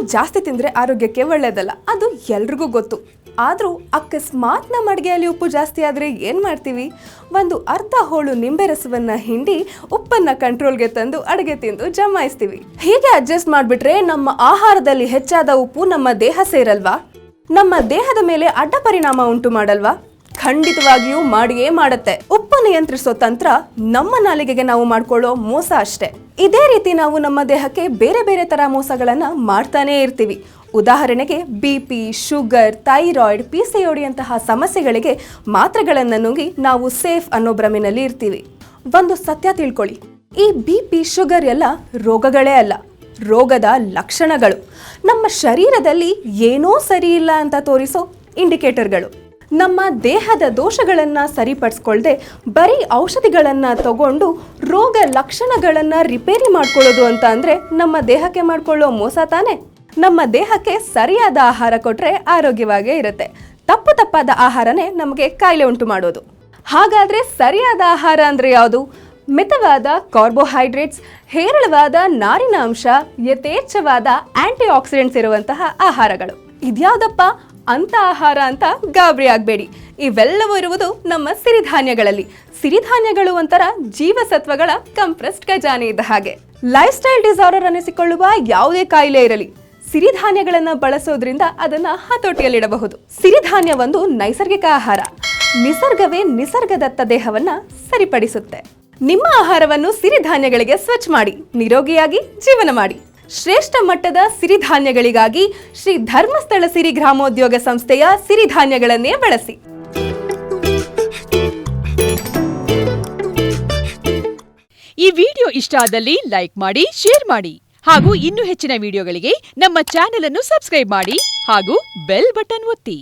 ಜಾಸ್ತಿ ತಿಂದರೆ ಆರೋಗ್ಯಕ್ಕೆ ಒಳ್ಳೆಯದಲ್ಲ ಅದು ಎಲ್ರಿಗೂ ಗೊತ್ತು. ಆದರೂ ಅಕಸ್ಮಾತ್ ನಮ್ಮ ಅಡುಗೆಯಲ್ಲಿ ಉಪ್ಪು ಜಾಸ್ತಿ ಆದರೆ ಏನು ಮಾಡ್ತೀವಿ? ಒಂದು ಅರ್ಧ ಹೋಳು ನಿಂಬೆ ರಸವನ್ನು ಹಿಂಡಿ ಉಪ್ಪನ್ನು ಕಂಟ್ರೋಲ್ಗೆ ತಂದು ಅಡುಗೆ ತಿಂದು ಜಮಾಯಿಸ್ತೀವಿ. ಹೀಗೆ ಅಡ್ಜಸ್ಟ್ ಮಾಡಿಬಿಟ್ರೆ ನಮ್ಮ ಆಹಾರದಲ್ಲಿ ಹೆಚ್ಚಾದ ಉಪ್ಪು ನಮ್ಮ ದೇಹ ಸೇರಲ್ವಾ? ನಮ್ಮ ದೇಹದ ಮೇಲೆ ಅಡ್ಡ ಪರಿಣಾಮ ಉಂಟು ಮಾಡಲ್ವಾ? ಖಂಡಿತವಾಗಿಯೂ ಮಾಡಿಯೇ ಮಾಡುತ್ತೆ. ಉಪ್ಪು ನಿಯಂತ್ರಿಸೋ ತಂತ್ರ ನಮ್ಮ ನಾಲಿಗೆಗೆ ನಾವು ಮಾಡ್ಕೊಳ್ಳೋ ಮೋಸ ಅಷ್ಟೇ. ಇದೇ ರೀತಿ ನಾವು ನಮ್ಮ ದೇಹಕ್ಕೆ ಬೇರೆ ಬೇರೆ ತರ ಮೋಸಗಳನ್ನ ಮಾಡ್ತಾನೇ ಇರ್ತೀವಿ. ಉದಾಹರಣೆಗೆ B P sugar, thyroid P ಸಮಸ್ಯೆಗಳಿಗೆ ಮಾತ್ರೆಗಳನ್ನು ನುಂಗಿ ನಾವು ಸೇಫ್ ಅನ್ನೋ ಭ್ರಮೆನಲ್ಲಿ ಇರ್ತೀವಿ. ಒಂದು ಸತ್ಯ ತಿಳ್ಕೊಳ್ಳಿ. ಈ ಬಿ ಪಿ ಶುಗರ್ ಎಲ್ಲ ರೋಗಗಳೇ ಅಲ್ಲ. ರೋಗದ ಲಕ್ಷಣಗಳು. ನಮ್ಮ ಶರೀರದಲ್ಲಿ ಏನೋ ಸರಿ ಇಲ್ಲ ಅಂತ ತೋರಿಸೋ ಇಂಡಿಕೇಟರ್ಗಳು. ನಮ್ಮ ದೇಹದ ದೋಷಗಳನ್ನು ಸರಿಪಡಿಸ್ಕೊಳ್ಳದೆ ಬರೀ ಔಷಧಿಗಳನ್ನು ತಗೊಂಡು ರೋಗ ಲಕ್ಷಣಗಳನ್ನು ರಿಪೇರಿ ಮಾಡ್ಕೊಳ್ಳೋದು ಅಂತ ಅಂದರೆ ನಮ್ಮ ದೇಹಕ್ಕೆ ಮಾಡಿಕೊಳ್ಳೋ ಮೋಸ ತಾನೇ? ನಮ್ಮ ದೇಹಕ್ಕೆ ಸರಿಯಾದ ಆಹಾರ ಕೊಟ್ಟರೆ ಆರೋಗ್ಯವಾಗೇ ಇರುತ್ತೆ. ತಪ್ಪು ತಪ್ಪಾದ ಆಹಾರನೇ ನಮಗೆ ಕಾಯಿಲೆ ಉಂಟು ಮಾಡೋದು. ಹಾಗಾದರೆ ಸರಿಯಾದ ಆಹಾರ ಅಂದರೆ ಯಾವುದು? ಮಿತವಾದ ಕಾರ್ಬೋಹೈಡ್ರೇಟ್ಸ್, ಹೇರಳವಾದ ನಾರಿನ ಅಂಶ, ಯಥೇಚ್ಛವಾದ ಆಂಟಿ ಆಕ್ಸಿಡೆಂಟ್ಸ್ ಇರುವಂತಹ ಆಹಾರಗಳು. ಇದ್ಯಾವುದಪ್ಪ? ಅಂತ ಆಹಾರ ಅಂತ ಗಾಬರಿ ಆಗಬೇಡಿ. ಇವೆಲ್ಲವೂ ಇರುವುದು ನಮ್ಮ ಸಿರಿಧಾನ್ಯಗಳಲ್ಲಿ. ಸಿರಿಧಾನ್ಯಗಳು ಒಂಥರ ಜೀವಸತ್ವಗಳ ಕಂಪ್ರೆಸ್ಡ್ ಖಜಾನೆ ಇದ್ದ ಹಾಗೆ. ಲೈಫ್ ಸ್ಟೈಲ್ ಡಿಸಾರ್ಡರ್ ಅನಿಸಿಕೊಳ್ಳುವ ಯಾವುದೇ ಕಾಯಿಲೆ ಇರಲಿ. ಸಿರಿಧಾನ್ಯಗಳನ್ನು ಬಳಸೋದ್ರಿಂದ ಅದನ್ನ ಹತೋಟಿಯಲ್ಲಿಡಬಹುದು. ಸಿರಿಧಾನ್ಯ ಒಂದು ನೈಸರ್ಗಿಕ ಆಹಾರ. ನಿಸರ್ಗವೇ ನಿಸರ್ಗದತ್ತ ದೇಹವನ್ನ ಸರಿಪಡಿಸುತ್ತೆ. ನಿಮ್ಮ ಆಹಾರವನ್ನು ಸಿರಿಧಾನ್ಯಗಳಿಗೆ ಸ್ವಚ್ಛ ಮಾಡಿ, ನಿರೋಗಿಯಾಗಿ ಜೀವನ ಮಾಡಿ. ಶ್ರೇಷ್ಠ ಮಟ್ಟದ ಸಿರಿಧಾನ್ಯಗಳಿಗಾಗಿ ಶ್ರೀ ಧರ್ಮಸ್ಥಳ ಸಿರಿ ಗ್ರಾಮೋದ್ಯೋಗ ಸಂಸ್ಥೆಯ ಸಿರಿಧಾನ್ಯಗಳನ್ನೇ ಬಳಸಿ. ಈ ವಿಡಿಯೋ ಇಷ್ಟ ಆದಲ್ಲಿ ಲೈಕ್ ಮಾಡಿ, ಶೇರ್ ಮಾಡಿ ಹಾಗೂ ಇನ್ನೂ ಹೆಚ್ಚಿನ ವಿಡಿಯೋಗಳಿಗೆ ನಮ್ಮ ಚಾನೆಲ್ ಅನ್ನು ಸಬ್ಸ್ಕ್ರೈಬ್ ಮಾಡಿ ಹಾಗೂ ಬೆಲ್ ಬಟನ್ ಒತ್ತಿ.